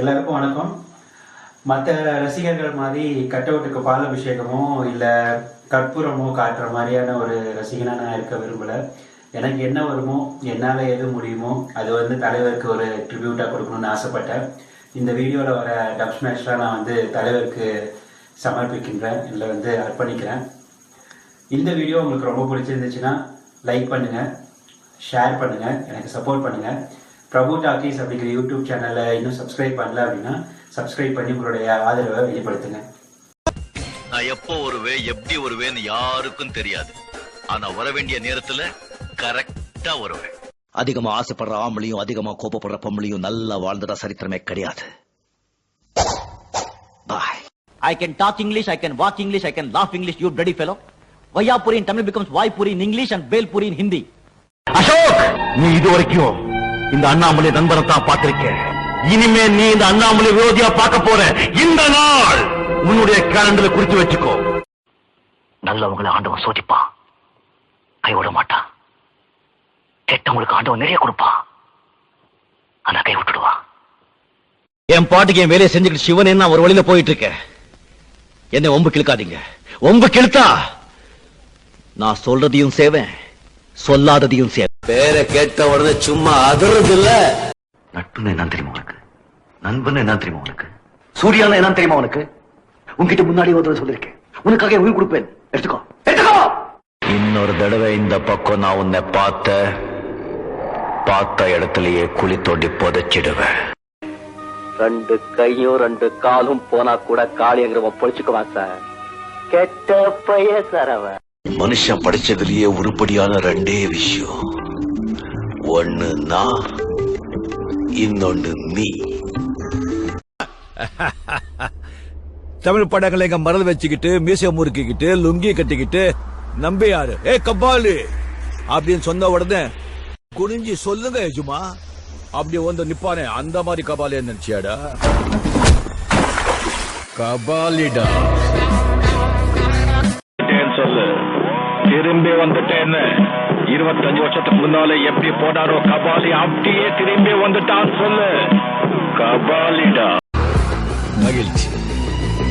எல்லாருக்கும் வணக்கம். மற்ற ரசிகர்கள் மாதிரி கட் அவுட்டுக்கு பால் அபிஷேகமோ இல்லை கற்பூரமோ காட்டுற மாதிரியான ஒரு ரசிகனாக நான் இருக்க விரும்பலை. எனக்கு என்ன வருமோ என்னால் எது முடியுமோ அது வந்து தலைவருக்கு ஒரு ட்ரிபியூட்டாக கொடுக்கணும்னு ஆசைப்பட்டேன். இந்த வீடியோவில் வர டப் ஸ்மேஷ்லாம் நான் வந்து தலைவருக்கு சமர்ப்பிக்கின்றேன் இல்லை வந்து அர்ப்பணிக்கிறேன். இந்த வீடியோ உங்களுக்கு ரொம்ப பிடிச்சிருந்துச்சுன்னா லைக் பண்ணுங்கள் ஷேர் பண்ணுங்கள் எனக்கு சப்போர்ட் பண்ணுங்கள் பிரபு டாக்கீஸ் அப்படிங்கிற யூடியூப் சேனலை இன்னும் சப்ஸ்கிரைப் பண்ணல அப்படின்னா சப்ஸ்கிரைப் பண்ணி உங்களுடைய ஆதரவை வெளிப்படுத்துங்க. நான் எப்போ வருவேன் எப்படி வருவேன்னு யாருக்கும் தெரியாது. ஆனா வர வேண்டிய நேரத்துல கரெக்டா வருவேன். அதிகமா ஆசைப்படுற ஆம்பளையும் அதிகமா கோபப்படுற பொம்பளையும் நல்லா வாழ்ந்ததா சரித்திரமே கிடையாது. பாய் I can talk English, I can walk English, I can laugh English, you bloody fellow. Vayapuri in Tamil becomes Vaipuri in English and Belpuri in Hindi. Ashok நீ இது வரைக்கும் இந்த அண்ணாமலை நண்பரை தான் பார்த்திருக்க. இனிமே நீ இந்த அண்ணாமலை விரோதியா பார்க்க போற. இந்த நாள் உன்னுடைய கேலண்டர்ல குறிச்சு வச்சுக்கோ. நல்லவங்களை ஆண்டவன் சோதிப்பான் கைவிட மாட்டான் கெட்டவங்களுக்கு ஆண்டவன் நிறைய கொடுப்பான் ஆனா கை விட்டுடுவான் என் பாட்டுக்கு என் வேலையை செஞ்சுக்கிட்டு சிவன் என்ன ஒரு வழியில போயிட்டு இருக்க என்னை ஒம்பு கிழக்காதீங்க. ஒம்பு கிழத்தா? நான் சொல்றதையும் சேவேன் சொல்லாததையும் சேவேன் பேரை கேட்ட உடனே சும்மா அதறது இல்ல நட்புன்னு என்ன தெரியுமா உனக்கு? நண்பன் என்ன தெரியுமா உனக்கு? சூர்யான்னு என்ன தெரியுமா உனக்கு? உன்கிட்ட முன்னாடி ஒரு சொல்லிருக்கேன். உனக்காக உயிர் கொடுப்பேன். எடுத்துக்கோ. எடுத்துக்கோ! இன்னொரு தடவை இந்த பக்கம் நான் உன்னை பார்த்த பார்த்த இடத்துலயே குழி தோண்டி புதைச்சிடுவேன். ரெண்டு கையும் ரெண்டு காலும் போனா கூட காளியங்கிறவன் பொழிச்சுக்குவான் சார். கெட்ட பைய சார் அவன். மனுஷன் படிச்சதுலயே உருப்படியான ரெண்டே விஷயம். ஒண்ணு நான் இன்னொன்னு நீ. தமிழ் படங்களை எங்க மறந்து வச்சுக்கிட்டு மீசை முறுக்கிக்கிட்டு லுங்கி கட்டிக்கிட்டு நம்பியாரு ஏ கபாலு! அப்படின்னு சொன்ன உடனே குனிஞ்சி சொல்லுங்க எஜுமா அப்படி வந்து நிப்பானே அந்த மாதிரி கபாலே நினைச்சியாடா? கபாலிடா. திரும்பி வந்துட்டேன்னு. இருபத்தஞ்சு வருஷத்துக்கு முன்னால எப்படி போனாரோ கபாலி அப்படியே திரும்பி வந்துட்டான் சொல்லு. கபாலிடா. மகிழ்ச்சி.